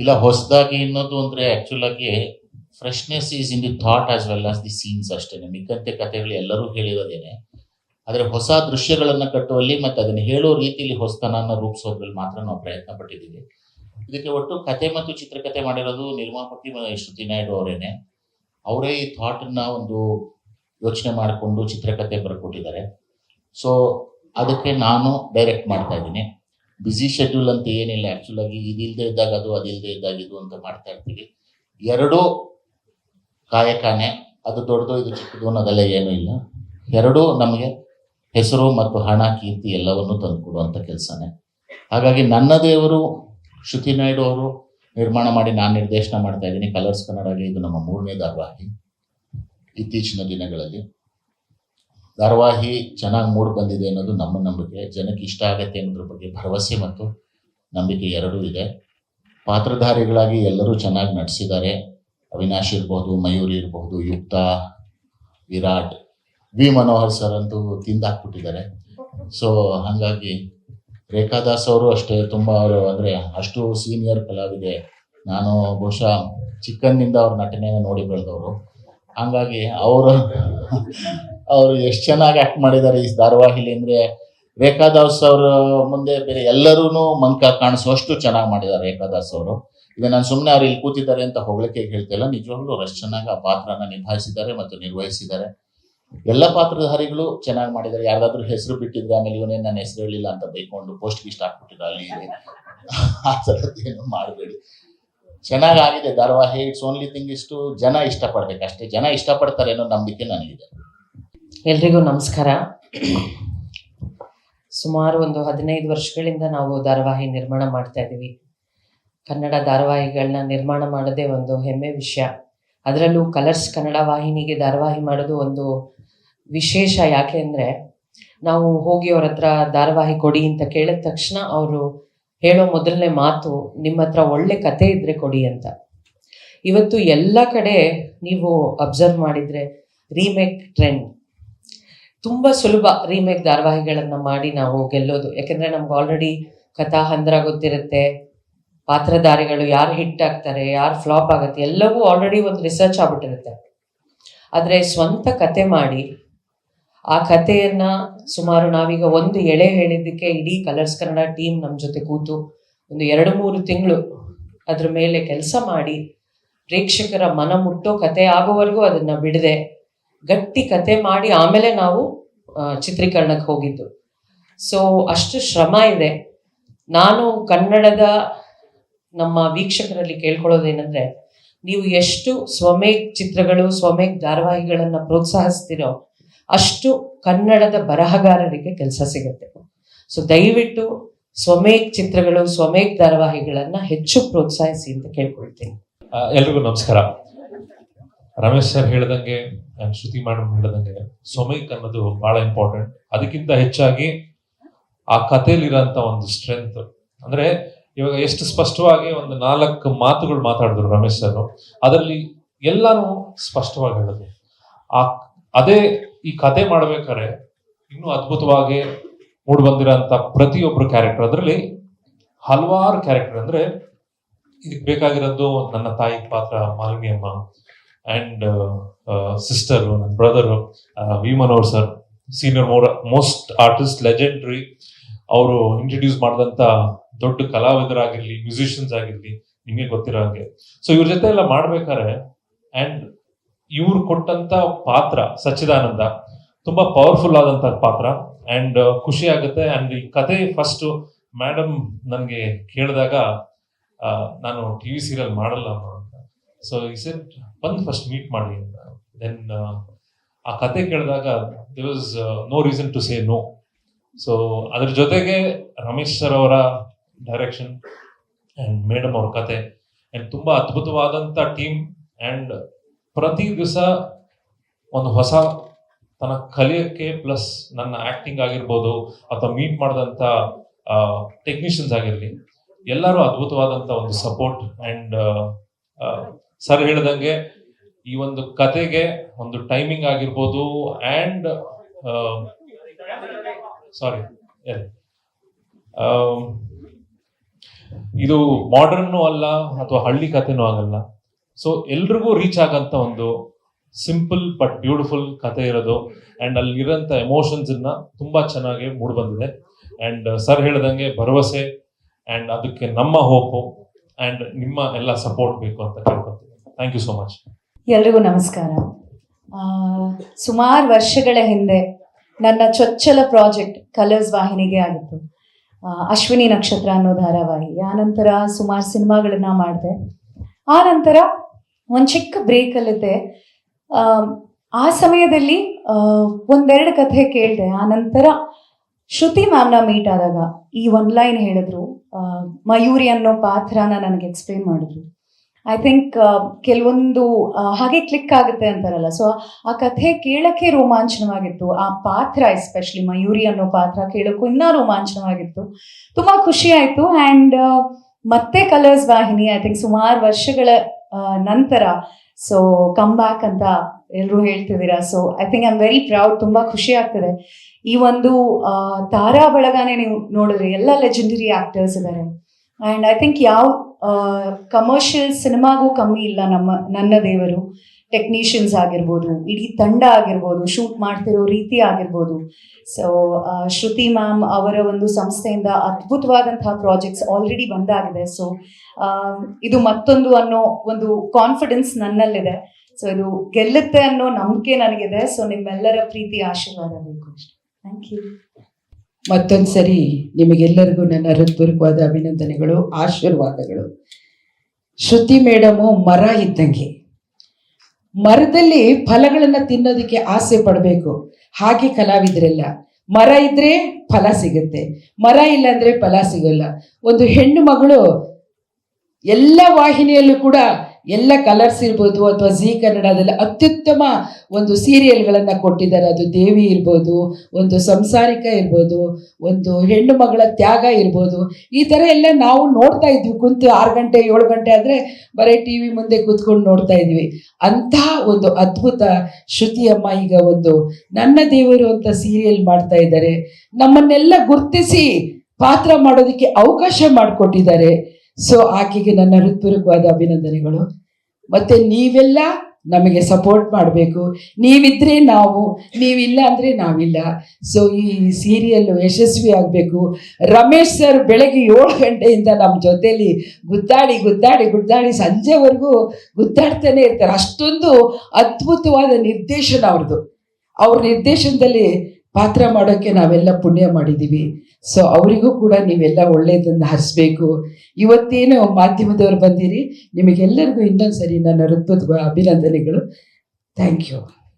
ಇಲ್ಲ, ಹೊಸದಾಗಿ ಇನ್ನೊಂದು ಅಂದ್ರೆ ಆಕ್ಚುಲ್ ಆಗಿ freshness is in the thought as well as the scenes ಅಷ್ಟೇ. ಮಿಕ್ಕಂತೆ ಕಥೆಗಳು ಎಲ್ಲರೂ ಹೇಳಿರೋದೇನೆ. ಆದರೆ ಹೊಸ ದೃಶ್ಯಗಳನ್ನು ಕಟ್ಟುವಲ್ಲಿ ಮತ್ತು ಅದನ್ನು ಹೇಳೋ ರೀತಿಯಲ್ಲಿ ಹೊಸತನನ ರೂಪಿಸೋದ್ರಲ್ಲಿ ಮಾತ್ರ ನಾವು ಪ್ರಯತ್ನ ಪಟ್ಟಿದ್ದೀವಿ ಇದಕ್ಕೆ ಒಟ್ಟು ಕತೆ ಮತ್ತು ಚಿತ್ರಕಥೆ ಮಾಡಿರೋದು ನಿರ್ಮಾಪಕಿ ಶ್ರುತಿ ನಾಯ್ಡು ಅವರೇನೆ. ಅವರೇ ಈ ಥಾಟನ್ನ ಒಂದು ಯೋಚನೆ ಮಾಡಿಕೊಂಡು ಚಿತ್ರಕಥೆ ಬರ್ಕೊಟ್ಟಿದ್ದಾರೆ. ಸೊ ಅದಕ್ಕೆ ನಾನು ಡೈರೆಕ್ಟ್ ಮಾಡ್ತಾ ಇದ್ದೀನಿ. ಬ್ಯುಸಿ ಶೆಡ್ಯೂಲ್ ಅಂತ ಏನಿಲ್ಲ. ಆ್ಯಕ್ಚುಲ್ ಆಗಿ ಇದಿಲ್ಲದೆ ಇದ್ದಾಗ ಅದು ಅದಿಲ್ಲದೆ ಇದ್ದಾಗ ಇದು ಅಂತ ಮಾಡ್ತಾ ಇರ್ತೀವಿ. ಎರಡೂ ಕಾಯಕಾನೆ. ಅದು ದೊಡ್ಡದು ಇದು ಚಿಕ್ಕದು ಅನ್ನೋದೆಲ್ಲ ಏನೂ ಇಲ್ಲ. ಎರಡೂ ನಮಗೆ ಹೆಸರು ಮತ್ತು ಹಣ, ಕೀರ್ತಿ ಎಲ್ಲವನ್ನೂ ತಂದುಕೊಡುವಂಥ ಕೆಲಸನೇ. ಹಾಗಾಗಿ ನನ್ನ ದೇವರು, ಶ್ರುತಿ ನಾಯ್ಡು ಅವರು ನಿರ್ಮಾಣ ಮಾಡಿ ನಾನು ನಿರ್ದೇಶನ ಮಾಡ್ತಾ ಇದ್ದೀನಿ. ಕಲರ್ಸ್ ಕನ್ನಡಗೆ ಇದು ನಮ್ಮ ಮೂರನೇ ಧಾರಾವಾಹಿ ಇತ್ತೀಚಿನ ದಿನಗಳಲ್ಲಿ. ಧಾರಾವಾಹಿ ಚೆನ್ನಾಗಿ ಮೂಡ್ ಬಂದಿದೆ ಅನ್ನೋದು ನಮ್ಮ ನಂಬಿಕೆ. ಜನಕ್ಕೆ ಇಷ್ಟ ಆಗತ್ತೆ ಅನ್ನೋದ್ರ ಬಗ್ಗೆ ಭರವಸೆ ಮತ್ತು ನಂಬಿಕೆ ಎರಡೂ ಇದೆ. ಪಾತ್ರಧಾರಿಗಳಾಗಿ ಎಲ್ಲರೂ ಚೆನ್ನಾಗಿ ನಟಿಸಿದ್ದಾರೆ ಅವಿನಾಶ್ ಇರ್ಬೋದು, ಮಯೂರಿ ಇರಬಹುದು ಯುಕ್ತ, ವಿರಾಟ್, ವಿ ಮನೋಹರ್ ಸರ್ ಅಂತೂ ತಿಂದಾಕ್ಬಿಟ್ಟಿದ್ದಾರೆ. ಸೊ ಹಾಗಾಗಿ ರೇಖಾದಾಸ್ ಅವರು ಅಷ್ಟೇ ತುಂಬ ಅವರು ಅಂದರೆ ಅಷ್ಟು ಸೀನಿಯರ್ ಕಲಾವಿದೆ. ನಾನು ಬಹುಶಃ ಚಿಕ್ಕಂದಿಂದ ಅವ್ರ ನಟನೆಯನ್ನು ನೋಡಿ ಬೆಳೆದವರು. ಹಂಗಾಗಿ ಅವರು ಅವರು ಎಷ್ಟು ಚೆನ್ನಾಗಿ ಆಕ್ಟ್ ಮಾಡಿದ್ದಾರೆ ಈ ಧಾರಾವಾಹಿಲಿ ಅಂದರೆ ರೇಖಾದಾಸ್ ಅವರು ಮುಂದೆ ಬೇರೆ ಎಲ್ಲರೂ ಮಂಕ ಕಾಣಿಸುವಷ್ಟು ಚೆನ್ನಾಗಿ ಮಾಡಿದ್ದಾರೆ ರೇಖಾದಾಸ್ ಅವರು. ಈಗ ನಾನು ಸುಮ್ಮನೆ ಅವ್ರು ಇಲ್ಲಿ ಕೂತಿದ್ದಾರೆ ಅಂತ ಹೊಗಳಿಕೆ ಹೇಳ್ತಿಲ್ಲ ನಿಜವಾಗ್ಲೂ ಅಷ್ಟು ಚೆನ್ನಾಗಿ ಆ ಪಾತ್ರನ ನಿಭಾಯಿಸಿದ್ದಾರೆ ಮತ್ತು ನಿರ್ವಹಿಸಿದ್ದಾರೆ. ಎಲ್ಲ ಪಾತ್ರಧಾರಿಗಳು ಚೆನ್ನಾಗಿ ಮಾಡಿದ್ದಾರೆ. ಯಾರಾದ್ರೂ ಹೆಸರು ಬಿಟ್ಟಿದ್ರೆ ಆಮೇಲೆ ಇವನೇ ನನ್ನ ಹೆಸರು ಹೇಳಿಲ್ಲ ಅಂತ ಬೈಕೊಂಡು ಪೋಸ್ಟ್ ಗಿಸ್ಟ್ ಹಾಕ್ಬಿಟ್ಟಿದ್ರು ಅಲ್ಲಿ. ಆ ಥರದ್ದೇನು ಮಾಡಬೇಡಿ. ಚೆನ್ನಾಗಿ ಆಗಿದೆ ಧಾರಾವಾಹಿ. ಇಟ್ಸ್ ಓನ್ಲಿ ಥಿಂಗ್ ಇಷ್ಟು ಜನ ಇಷ್ಟಪಡ್ಬೇಕು. ಅಷ್ಟೇ ಜನ ಇಷ್ಟಪಡ್ತಾರೆ ಅನ್ನೋ ನಂಬಿಕೆ ನನಗಿದೆ. ಎಲ್ರಿಗೂ ನಮಸ್ಕಾರ. ಸುಮಾರು ಒಂದು ಹದಿನೈದು ವರ್ಷಗಳಿಂದ ನಾವು ಧಾರಾವಾಹಿ ನಿರ್ಮಾಣ ಮಾಡ್ತಾ ಇದ್ದೀವಿ. ಕನ್ನಡ ಧಾರಾವಾಹಿಗಳನ್ನ ನಿರ್ಮಾಣ ಮಾಡೋದೇ ಒಂದು ಹೆಮ್ಮೆ ವಿಷಯ. ಅದರಲ್ಲೂ ಕಲರ್ಸ್ ಕನ್ನಡ ವಾಹಿನಿಗೆ ಧಾರಾವಾಹಿ ಮಾಡೋದು ಒಂದು ವಿಶೇಷ. ಯಾಕೆ ಅಂದರೆ ನಾವು ಹೋಗಿ ಅವ್ರ ಹತ್ರ ಧಾರಾವಾಹಿ ಕೊಡಿ ಅಂತ ಕೇಳಿದ ತಕ್ಷಣ ಅವರು ಹೇಳೋ ಮೊದಲನೇ ಮಾತು, ನಿಮ್ಮ ಹತ್ರ ಒಳ್ಳೆ ಕತೆ ಇದ್ರೆ ಕೊಡಿ ಅಂತ. ಇವತ್ತು ಎಲ್ಲ ಕಡೆ ನೀವು ಅಬ್ಸರ್ವ್ ಮಾಡಿದರೆ ರೀಮೇಕ್ ಟ್ರೆಂಡ್. ತುಂಬ ಸುಲಭ ರೀಮೇಕ್ ಧಾರಾವಾಹಿಗಳನ್ನು ಮಾಡಿ ನಾವು ಗೆಲ್ಲೋದು. ಯಾಕೆಂದರೆ ನಮ್ಗೆ ಆಲ್ರೆಡಿ ಕಥಾ ಹಂದ್ರ ಗೊತ್ತಿರುತ್ತೆ, ಪಾತ್ರಧಾರಿಗಳು ಯಾರು ಹಿಟ್ ಆಗ್ತಾರೆ, ಯಾರು ಫ್ಲಾಪ್ ಆಗುತ್ತೆ, ಎಲ್ಲವೂ ಆಲ್ರೆಡಿ ಒಂದು ರಿಸರ್ಚ್ ಆಗ್ಬಿಟ್ಟಿರುತ್ತೆ. ಆದರೆ ಸ್ವಂತ ಕತೆ ಮಾಡಿ, ಆ ಕಥೆಯನ್ನು ಸುಮಾರು ನಾವೀಗ ಒಂದು ಎಳೆ ಹೇಳಿದ್ದಕ್ಕೆ ಇಡೀ ಕಲರ್ಸ್ ಕನ್ನಡ ಟೀಮ್ ನಮ್ಮ ಜೊತೆ ಕೂತು ಒಂದು ಎರಡು ಮೂರು ತಿಂಗಳು ಅದ್ರ ಮೇಲೆ ಕೆಲಸ ಮಾಡಿ, ಪ್ರೇಕ್ಷಕರ ಮನ ಮುಟ್ಟೋ ಕತೆ ಆಗೋವರೆಗೂ ಅದನ್ನು ಬಿಡದೆ. ಗಟ್ಟಿ ಕತೆ ಮಾಡಿ ಆಮೇಲೆ ನಾವು ಚಿತ್ರೀಕರಣಕ್ಕೆ ಹೋಗಿದ್ದು. ಸೊ ಅಷ್ಟು ಶ್ರಮ ಇದೆ. ನಾನು ಕನ್ನಡದ ನಮ್ಮ ವೀಕ್ಷಕರಲ್ಲಿ ಕೇಳ್ಕೊಳ್ಳೋದೇನೆಂದರೆ, ನೀವು ಎಷ್ಟು ಸ್ವಮೇಕ್ ಚಿತ್ರಗಳು ಸ್ವಮೇಕ್ ಧಾರಾವಾಹಿಗಳನ್ನು ಪ್ರೋತ್ಸಾಹಿಸ್ತೀರೋ, ಅಷ್ಟು ಕನ್ನಡದ ಬರಹಗಾರರಿಗೆ ಕೆಲಸ ಸಿಗುತ್ತೆ. ಸೊ ದಯವಿಟ್ಟು ಸ್ವಮೇಕ್ ಚಿತ್ರಗಳು ಸ್ವಮೇಕ್ ಧಾರಾವಾಹಿಗಳನ್ನು ಹೆಚ್ಚು ಪ್ರೋತ್ಸಾಹಿಸಿ ಅಂತ ಕೇಳ್ಕೊಳ್ತೀನಿ. ಎಲ್ರಿಗೂ ನಮಸ್ಕಾರ. ರಮೇಶ್ ಸರ್ ಹೇಳ್ದಂಗೆ ಶ್ರುತಿ ಮೇಡಮ್ ಹೇಳ್ದಂಗೆ, ಸೊಮೈಕ್ ಅನ್ನೋದು ಬಹಳ ಇಂಪಾರ್ಟೆಂಟ್ ಅದಕ್ಕಿಂತ ಹೆಚ್ಚಾಗಿ ಆ ಕಥೆಯಲ್ಲಿರೋಂಥ ಒಂದು ಸ್ಟ್ರೆಂತ್ ಅಂದ್ರೆ ಇವಾಗ ಎಷ್ಟು ಸ್ಪಷ್ಟವಾಗಿ ಒಂದು ನಾಲ್ಕು ಮಾತುಗಳು ಮಾತಾಡಿದ್ರು ರಮೇಶ್ ಸರ್. ಅದರಲ್ಲಿ ಎಲ್ಲಾನು ಸ್ಪಷ್ಟವಾಗಿ ಹೇಳಿದ್ರು ಆ ಅದೇ ಈ ಕತೆ ಮಾಡ್ಬೇಕಾದ್ರೆ ಇನ್ನೂ ಅದ್ಭುತವಾಗಿ ಮೂಡ್ ಬಂದಿರೋಂಥ ಪ್ರತಿಯೊಬ್ಬರು ಕ್ಯಾರೆಕ್ಟರ್ ಅದರಲ್ಲಿ ಹಲವಾರು ಕ್ಯಾರೆಕ್ಟರ್ ಅಂದ್ರೆ, ಇದಕ್ಕೆ ಬೇಕಾಗಿರೋದು ನನ್ನ ತಾಯಿ ಪಾತ್ರ ಮಾಲಿನಿ ಅಮ್ಮ. ಅಂಡ್ ಸಿಸ್ಟರು ನನ್ನ ಬ್ರದರು ವೀಮನ್ ಅವ್ರು sir senior more most artist legendary ಅವರು ಇಂಟ್ರಡ್ಯೂಸ್ ಮಾಡಿದಂಥ ದೊಡ್ಡ ಕಲಾವಿದರಾಗಿರ್ಲಿ ಮ್ಯೂಸಿಷಿಯನ್ಸ್ ಆಗಿರ್ಲಿ, ನಿಮಗೆ ಗೊತ್ತಿರೋ ಹಾಗೆ. ಸೊ ಇವ್ರ ಜೊತೆ ಎಲ್ಲ ಮಾಡ್ಬೇಕಾದ್ರೆ ಆ್ಯಂಡ್ ಇವ್ರು ಕೊಟ್ಟಂತ ಪಾತ್ರ, ಸಚ್ಚಿದಾನಂದ, ತುಂಬಾ ಪವರ್ಫುಲ್ ಆದಂತ ಪಾತ್ರ. ಅಂಡ್ ಖುಷಿ ಆಗುತ್ತೆ. ಅಂಡ್ ಈ ಕತೆ ಫಸ್ಟ್ ಮೇಡಮ್ ನನಗೆ ಕೇಳಿದಾಗ ನಾನು ಟಿವಿ ಸೀರಿಯಲ್ ಮಾಡಲ್ಲ ಸೊ ಈ ಸೆಟ್ ಬಂದು ಫಸ್ಟ್ ಮೀಟ್ ಮಾಡಿ ಅಂತ. ದೆನ್ ಆ ಕತೆ ಕೇಳಿದಾಗ there was no reason to say no so ಅದ್ರ ಜೊತೆಗೆ ರಮೇಶ್ ಸರ್ ಅವರ ಡೈರೆಕ್ಷನ್ ಆ್ಯಂಡ್ ಮೇಡಮ್ ಅವ್ರ ಕತೆ ಆ್ಯಂಡ್ ತುಂಬ ಅದ್ಭುತವಾದಂಥ ಟೀಮ್ ಆ್ಯಂಡ್ ಪ್ರತಿ ದಿವಸ ಒಂದು ಹೊಸ ತನ್ನ ಕಲಿಯೋಕ್ಕೆ ಪ್ಲಸ್ ನನ್ನ ಆ್ಯಕ್ಟಿಂಗ್ ಆಗಿರ್ಬೋದು ಅಥವಾ ಮೀಟ್ ಮಾಡಿದಂಥ ಟೆಕ್ನಿಷಿಯನ್ಸ್ ಆಗಿರಲಿ, ಎಲ್ಲರೂ ಅದ್ಭುತವಾದಂಥ ಒಂದು ಸಪೋರ್ಟ್ ಅಂಡ್ ಸರ್ ಹೇಳ್ದಂಗೆ ಈ ಒಂದು ಕತೆಗೆ ಒಂದು ಟೈಮಿಂಗ್ ಆಗಿರ್ಬೋದು ಆ್ಯಂಡ್ ಸಾರಿ ಇದು ಮಾಡರ್ನು ಅಲ್ಲ ಅಥವಾ ಹಳ್ಳಿ ಕಥೆನೂ ಆಗಲ್ಲ. ಸೊ ಎಲ್ರಿಗೂ ರೀಚ್ ಆಗಂತ ಒಂದು ಸಿಂಪಲ್ ಬಟ್ ಬ್ಯೂಟಿಫುಲ್ ಕತೆ ಇರೋದು. ಅಂಡ್ ಅಲ್ಲಿರೋಂಥ ಎಮೋಷನ್ಸ್ ಅನ್ನ ತುಂಬಾ ಚೆನ್ನಾಗಿ ಮೂಡ್ ಬಂದಿದೆ. ಅಂಡ್ ಸರ್ ಹೇಳ್ದಂಗೆ ಭರವಸೆ ಅಂಡ್ ಅದಕ್ಕೆ ನಮ್ಮ ಹೋಪು ಅಂಡ್ ನಿಮ್ಮ ಎಲ್ಲ ಸಪೋರ್ಟ್ ಬೇಕು ಅಂತ ಕೇಳ್ಕೊತೀನಿ ಥ್ಯಾಂಕ್ ಯು ಸೋ ಮಚ್ ಎಲ್ರಿಗೂ ನಮಸ್ಕಾರ. ಸುಮಾರು ವರ್ಷಗಳ ಹಿಂದೆ ನನ್ನ ಚೊಚ್ಚಲ ಪ್ರಾಜೆಕ್ಟ್ ಕಲರ್ಸ್ ವಾಹಿನಿಗೆ ಆಗಿತ್ತು. ಅಶ್ವಿನಿ ನಕ್ಷತ್ರ ಅನ್ನೋ ಧಾರಾವಾಹಿ. ಆನಂತರ ಸುಮಾರು ಸಿನಿಮಾಗಳನ್ನ ಮಾಡಿದೆ. ಆ ನಂತರ ಒಂದು ಚಿಕ್ಕ ಬ್ರೇಕಲ್ಲಿದ್ದೆ ಆ ಸಮಯದಲ್ಲಿ ಒಂದೆರಡು ಕಥೆ ಕೇಳಿದೆ. ಆ ನಂತರ ಶ್ರುತಿ ಮ್ಯಾಮ್ನ ಮೀಟ್ ಆದಾಗ ಈ ಒನ್ ಲೈನ್ ಹೇಳಿದ್ರು. ಮಯೂರಿ ಅನ್ನೋ ಪಾತ್ರನ ನನಗೆ ಎಕ್ಸ್ಪ್ಲೇನ್ ಮಾಡಿದ್ರು. ಐ ಥಿಂಕ್ ಕೆಲವೊಂದು ಹಾಗೆ ಕ್ಲಿಕ್ ಆಗುತ್ತೆ ಅಂತಾರಲ್ಲ. ಸೊ ಆ ಕಥೆ ಕೇಳಕ್ಕೆ ರೋಮಾಂಚನವಾಗಿತ್ತು. ಆ ಪಾತ್ರ ಎಸ್ಪೆಷಲಿ ಮಯೂರಿ ಅನ್ನೋ ಪಾತ್ರ ಕೇಳೋಕ್ಕೂ ಇನ್ನೂ ರೋಮಾಂಚನವಾಗಿತ್ತು. ತುಂಬ ಖುಷಿ ಆಯಿತು. ಆ್ಯಂಡ್ ಮತ್ತೆ ಕಲರ್ಸ್ ವಾಹಿನಿ ಐ ಥಿಂಕ್ ಸುಮಾರು ವರ್ಷಗಳ ನಂತರ ಸೊ ಕಮ್ ಬ್ಯಾಕ್ ಅಂತ ಎಲ್ಲರೂ ಹೇಳ್ತಿದ್ದೀರಾ. So I think I am very proud ತುಂಬ ಖುಷಿ ಆಗ್ತದೆ. ಈ ಒಂದು ತಾರಾ ಬಳಗಾನೇ ನೀವು ನೋಡಿದ್ರೆ ಎಲ್ಲ ಲೆಜೆಂಡರಿ ಆಕ್ಟರ್ಸ್ ಇದ್ದಾರೆ ಆ್ಯಂಡ್ ಐ ಥಿಂಕ್ ಯಾವ ಕಮರ್ಷಿಯಲ್ ಸಿನಿಮಾಗೂ ಕಮ್ಮಿ ಇಲ್ಲ ನಮ್ಮ, ನನ್ನ ದೇವರು. ಟೆಕ್ನಿಷಿಯನ್ಸ್ ಆಗಿರ್ಬೋದು, ಇಡೀ ತಂಡ ಆಗಿರ್ಬೋದು ಶೂಟ್ ಮಾಡ್ತಿರೋ ರೀತಿ ಆಗಿರ್ಬೋದು. ಸೊ ಶ್ರುತಿ ಮ್ಯಾಮ್ ಅವರ ಒಂದು ಸಂಸ್ಥೆಯಿಂದ ಅದ್ಭುತವಾದಂತಹ ಪ್ರಾಜೆಕ್ಟ್ಸ್ ಆಲ್ರೆಡಿ ಬಂದಾಗಿದೆ. ಸೊ ಇದು ಮತ್ತೊಂದು ಅನ್ನೋ ಒಂದು ಕಾನ್ಫಿಡೆನ್ಸ್ ನನ್ನಲ್ಲಿದೆ. ಸೊ ಇದು ಗೆಲ್ಲುತ್ತೆ ಅನ್ನೋ ನಂಬಿಕೆ ನನಗಿದೆ. ಸೊ ನಿಮ್ಮೆಲ್ಲರ ಪ್ರೀತಿ, ಆಶೀರ್ವಾದ ಬೇಕು ಅಷ್ಟೆ. ಥ್ಯಾಂಕ್ ಯು ಮತ್ತೊಂದು ಸರಿ ನಿಮಗೆಲ್ಲರಿಗೂ ನನ್ನ ಹೃತ್ಪೂರ್ವಕವಾದ ಅಭಿನಂದನೆಗಳು, ಆಶೀರ್ವಾದಗಳು. ಶ್ರುತಿ ಮೇಡಮು, ಮರ ಇದ್ದಂಗೆ. ಮರದಲ್ಲಿ ಫಲಗಳನ್ನು ತಿನ್ನೋದಕ್ಕೆ ಆಸೆ ಪಡಬೇಕು. ಹಾಗೆ ಕಲಾವಿದರೆಲ್ಲ. ಮರ ಇದ್ರೆ ಫಲ ಸಿಗುತ್ತೆ. ಮರ ಇಲ್ಲ ಅಂದ್ರೆ ಫಲ ಸಿಗಲ್ಲ. ಒಂದು ಹೆಣ್ಣು ಮಗಳು ಎಲ್ಲ ವಾಹಿನಿಯಲ್ಲೂ ಕೂಡ ಎಲ್ಲ ಕಲರ್ಸ್ ಇರ್ಬೋದು ಅಥವಾ ಝೀ ಕನ್ನಡದಲ್ಲಿ ಅತ್ಯುತ್ತಮ ಒಂದು ಸೀರಿಯಲ್ಗಳನ್ನು ಕೊಟ್ಟಿದ್ದಾರೆ. ಅದು ದೇವಿ ಇರ್ಬೋದು, ಒಂದು ಸಂಸಾರಿಕ ಇರ್ಬೋದು, ಒಂದು ಹೆಣ್ಣು ಮಗಳ ತ್ಯಾಗ ಇರ್ಬೋದು. ಈ ಥರ ಎಲ್ಲ ನಾವು ನೋಡ್ತಾ ಇದ್ವಿ. ಕುಂತು ಆರು ಗಂಟೆ, ಏಳು ಗಂಟೆ ಆದರೆ ಬರೀ ಟಿ ವಿ ಮುಂದೆ ಕೂತ್ಕೊಂಡು ನೋಡ್ತಾ ಇದ್ವಿ. ಅಂತಹ ಒಂದು ಅದ್ಭುತ ಶ್ರುತಿಯಮ್ಮ ಈಗ ಒಂದು ನನ್ನ ದೇವರು ಅಂತ ಸೀರಿಯಲ್ ಮಾಡ್ತಾ ಇದ್ದಾರೆ. ನಮ್ಮನ್ನೆಲ್ಲ ಗುರ್ತಿಸಿ ಪಾತ್ರ ಮಾಡೋದಕ್ಕೆ ಅವಕಾಶ ಮಾಡಿಕೊಟ್ಟಿದ್ದಾರೆ. ಸೊ ಆಕೆಗೆ ನನ್ನ ಹೃತ್ಪೂರ್ವಕವಾದ ಅಭಿನಂದನೆಗಳು. ಮತ್ತೆ ನೀವೆಲ್ಲ ನಮಗೆ ಸಪೋರ್ಟ್ ಮಾಡಬೇಕು. ನೀವಿದ್ರೆ ನಾವು, ನೀವಿಲ್ಲ ಅಂದರೆ ನಾವಿಲ್ಲ. ಸೊ ಈ ಸೀರಿಯಲ್ ಯಶಸ್ವಿ ಆಗಬೇಕು. ರಮೇಶ್ ಸರ್ ಬೆಳಗ್ಗೆ ಏಳು ಗಂಟೆಯಿಂದ ನಮ್ಮ ಜೊತೆಯಲ್ಲಿ ಗುದ್ದಾಡಿ ಗುದ್ದಾಡಿ ಗುದ್ದಾಡಿ ಸಂಜೆವರೆಗೂ ಗುದ್ದಾಡ್ತಾನೆ ಇರ್ತಾರೆ. ಅಷ್ಟೊಂದು ಅದ್ಭುತವಾದ ನಿರ್ದೇಶನ ಅವ್ರದ್ದು. ಅವ್ರ ನಿರ್ದೇಶನದಲ್ಲಿ ಪಾತ್ರ ಮಾಡೋಕ್ಕೆ ನಾವೆಲ್ಲ ಪುಣ್ಯ ಮಾಡಿದ್ದೀವಿ. ಸೊ ಅವರಿಗೂ ಕೂಡ ನೀವೆಲ್ಲ ಒಳ್ಳೆಯದನ್ನು ಹರಿಸ್ಬೇಕು. ಇವತ್ತೇನು ಮಾಧ್ಯಮದವರು ಬಂದಿರಿ, ನಿಮಗೆಲ್ಲರಿಗೂ ಇನ್ನೊಂದು ಸರಿ ನನ್ನ ಋತ್ವದ ಅಭಿನಂದನೆಗಳು. Thank you